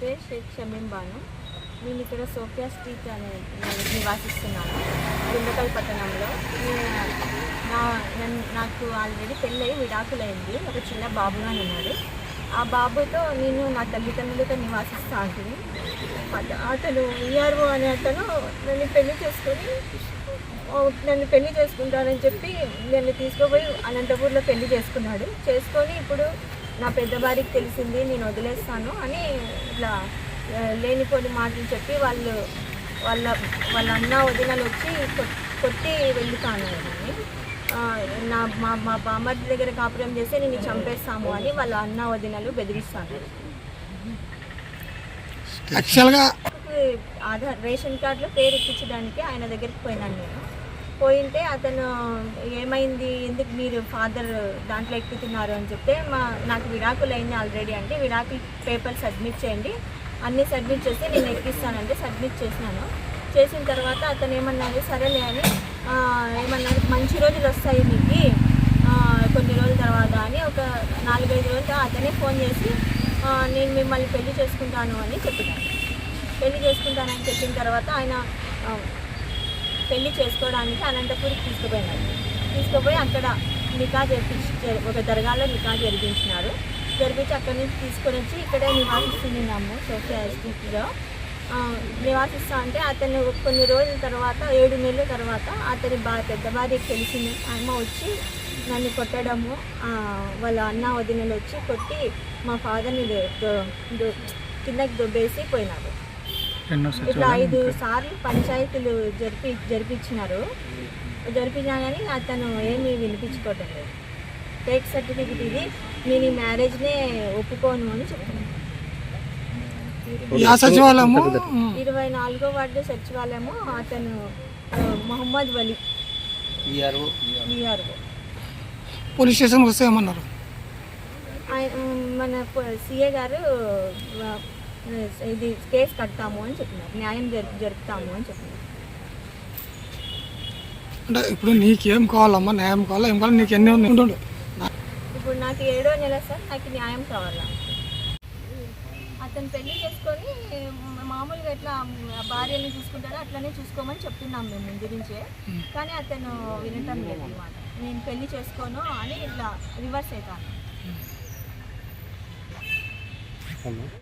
పేరు షేక్ షమీం బాను. నేను ఇక్కడ సోఫియా స్ట్రీట్ అనే నివాసిస్తున్నాను గుండకల్ పట్టణంలో. నేను నా నన్ను నాకు ఆల్రెడీ పెళ్ళయి విడాకులైంది. ఒక చిన్న బాబుగా ఉన్నాడు. ఆ బాబుతో నేను నా తల్లిదండ్రులతో నివాసిస్తా ఉంటుంది అతను ఈఆర్ఓ అనే అతను నన్ను పెళ్ళి చేసుకొని నన్ను పెళ్ళి చేసుకుంటానని చెప్పి నన్ను తీసుకుపోయి అనంతపూర్లో పెళ్ళి చేసుకున్నాడు. చేసుకొని ఇప్పుడు నా పెద్ద భార్యకి తెలిసింది నేను వదిలేస్తాను అని ఇట్లా లేనిపోని మాటలు చెప్పి వాళ్ళు వాళ్ళ వాళ్ళ అన్న వదినలు వచ్చి కొట్- కొట్టి వెళ్తాను అని నా మా మా బామ్మర్ది దగ్గర కాపురం చేస్తే నేను చంపేస్తాము అని వాళ్ళ అన్న వదినలు బెదిరిస్తాను యాక్చువల్గా ఆధార్ రేషన్ కార్డులో పేరు ఎక్కించడానికి ఆయన దగ్గరికి పోయినాను నేను. పోయింటే అతను ఏమైంది? ఎందుకు మీరు ఫాదర్ దాంట్లో ఎక్కుతున్నారు అని చెప్తే మా నాకు విడాకులు అయింది ఆల్రెడీ అంటే విడాకులు పేపర్ సబ్మిట్ చేయండి. అన్నీ సబ్మిట్ చేస్తే నేను ఎక్కిస్తానంటే సబ్మిట్ చేసినాను. చేసిన తర్వాత అతను ఏమన్నాడు సరేలే అని ఏమన్నాడు మంచి రోజులు వస్తాయి మీకు. కొన్ని రోజుల తర్వాత అని ఒక నాలుగైదు రోజులు అతనే ఫోన్ చేసి నేను మిమ్మల్ని పెళ్ళి చేసుకుంటాను అని చెప్పినాడు. పెళ్ళి చేసుకుంటానని చెప్పిన తర్వాత ఆయన పెళ్ళి చేసుకోవడానికి అనంతపూర్కి తీసుకుపోయినాడు తీసుకుపోయి అక్కడ నికా జరిపించి ఒక దర్గాలో నికా జరిపించినారు. జరిపించి అక్కడి నుంచి తీసుకొని వచ్చి ఇక్కడే నివాసిస్తున్నాము సోఫియా నివాసిస్తా అంటే అతను కొన్ని రోజుల తర్వాత ఏడు నెలల తర్వాత అతని బా పెద్ద భార్యకి తెలిసింది. అమ్మ వచ్చి నన్ను కొట్టడము వాళ్ళ అన్న వదినలు వచ్చి కొట్టి మా ఫాదర్ని కిందకి దొబ్బేసి పోయినారు. ఇట్లా ఐదు సార్లు పంచాయతీలు జరిపి జరిపించినారు. జరిపించినా కానీ అతను ఏమీ వినిపించుకోవటం లేదు. ఫేక్ సర్టిఫికెట్ ఇది. నేను ఈ మ్యారేజ్నే ఒప్పుకోను అని చెప్తున్నాను. సచివాలయము ఇరవై నాలుగో వార్డు సచివాలయము అతను మొహమ్మద్ వలి. విఆర్ఓ పోలీస్ స్టేషన్కి వస్తే ఏమన్నారు? ఆయన మన సీఏ గారు ఇది కేసు కడతాము అని చెప్పినారు. న్యాయం జరుపు జరుపుతాము అని చెప్పినారు. అంటే ఇప్పుడు నీకేం కావాలమ్మా? న్యాయం కావాలా? ఏం కావాలి? నీకు ఎన్ని ఉన్నాయి? ఇప్పుడు నాకు ఏడో నెల సార్ నాకు న్యాయం కావాలా? అతను పెళ్ళి చేసుకొని మామూలుగా ఎట్లా భార్యని చూసుకుంటాడో అట్లనే చూసుకోమని చెప్తున్నాం మేము ముందు నుంచే. కానీ అతను వినటం లేదు అనమాట నేను పెళ్ళి చేసుకోను అని ఇట్లా రివర్స్ అవుతాను